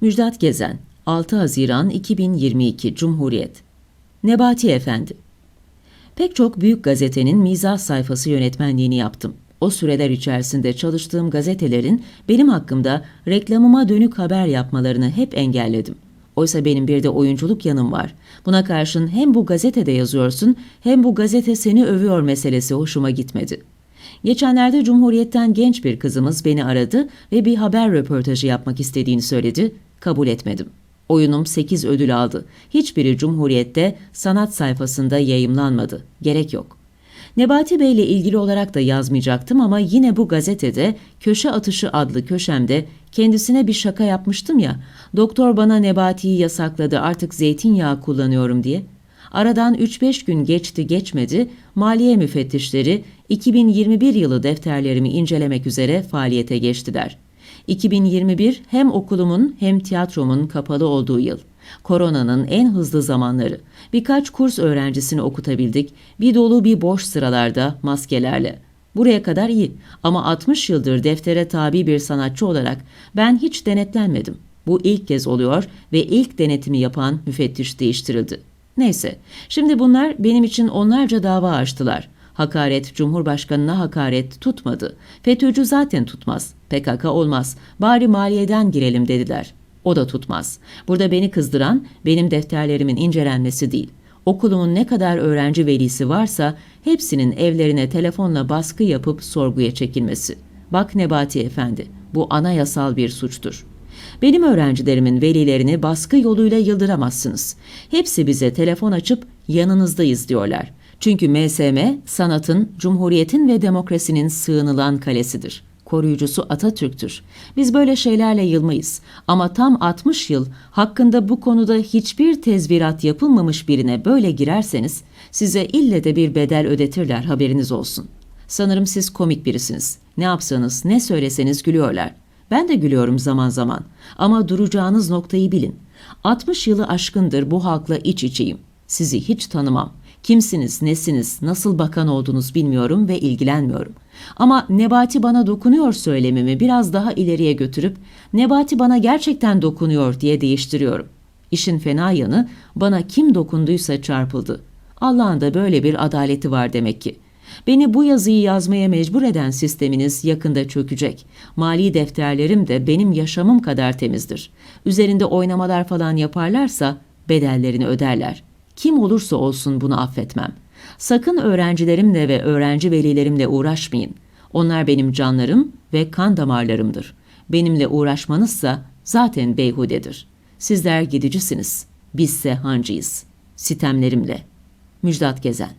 Müjdat Gezen 6 Haziran 2022 Cumhuriyet Nebati Efendi Pek çok büyük gazetenin mizah sayfası yönetmenliğini yaptım. O süreler içerisinde çalıştığım gazetelerin benim hakkımda reklamıma dönük haber yapmalarını hep engelledim. Oysa benim bir de oyunculuk yanım var. Buna karşın hem bu gazetede yazıyorsun hem bu gazete seni övüyor meselesi hoşuma gitmedi. Geçenlerde Cumhuriyet'ten genç bir kızımız beni aradı ve bir haber röportajı yapmak istediğini söyledi. Kabul etmedim. Oyunum 8 ödül aldı. Hiçbiri Cumhuriyet'te sanat sayfasında yayımlanmadı. Gerek yok. Nebati Bey ile ilgili olarak da yazmayacaktım ama yine bu gazetede Köşe Atışı adlı köşemde kendisine bir şaka yapmıştım ya. Doktor bana Nebati'yi yasakladı artık zeytinyağı kullanıyorum diye. Aradan 3-5 gün geçti geçmedi, maliye müfettişleri 2021 yılı defterlerimi incelemek üzere faaliyete geçtiler. 2021 hem okulumun hem tiyatromun kapalı olduğu yıl. Koronanın en hızlı zamanları. Birkaç kurs öğrencisini okutabildik. Bir dolu bir boş sıralarda maskelerle. Buraya kadar iyi ama 60 yıldır deftere tabi bir sanatçı olarak ben hiç denetlenmedim. Bu ilk kez oluyor ve ilk denetimi yapan müfettiş değiştirildi. Neyse, şimdi bunlar benim için onlarca dava açtılar. Hakaret, Cumhurbaşkanına hakaret tutmadı. FETÖ'cü zaten tutmaz. PKK olmaz. Bari maliyeden girelim dediler. O da tutmaz. Burada beni kızdıran benim defterlerimin incelenmesi değil. Okulumun ne kadar öğrenci velisi varsa hepsinin evlerine telefonla baskı yapıp sorguya çekilmesi. Bak Nebati Efendi, bu anayasal bir suçtur. Benim öğrencilerimin velilerini baskı yoluyla yıldıramazsınız. Hepsi bize telefon açıp yanınızdayız diyorlar. Çünkü MSM sanatın, cumhuriyetin ve demokrasinin sığınılan kalesidir. Koruyucusu Atatürk'tür. Biz böyle şeylerle yılmayız. Ama tam 60 yıl hakkında bu konuda hiçbir tezvirat yapılmamış birine böyle girerseniz size ille de bir bedel ödetirler haberiniz olsun. Sanırım siz komik birisiniz. Ne yapsanız, ne söyleseniz gülüyorlar. Ben de gülüyorum zaman zaman. Ama duracağınız noktayı bilin. 60 yılı aşkındır bu halkla iç içeyim. Sizi hiç tanımam. Kimsiniz, nesiniz, nasıl bakan olduğunuz bilmiyorum ve ilgilenmiyorum. Ama Nebati bana dokunuyor söylemimi biraz daha ileriye götürüp Nebati bana gerçekten dokunuyor diye değiştiriyorum. İşin fena yanı bana kim dokunduysa çarpıldı. Allah'ın da böyle bir adaleti var demek ki. Beni bu yazıyı yazmaya mecbur eden sisteminiz yakında çökecek. Mali defterlerim de benim yaşamım kadar temizdir. Üzerinde oynamalar falan yaparlarsa bedellerini öderler. Kim olursa olsun bunu affetmem. Sakın öğrencilerimle ve öğrenci velilerimle uğraşmayın. Onlar benim canlarım ve kan damarlarımdır. Benimle uğraşmanızsa zaten beyhudedir. Sizler gidicisiniz. Bizse hancıyız. Sitemlerimle. Müjdat Gezen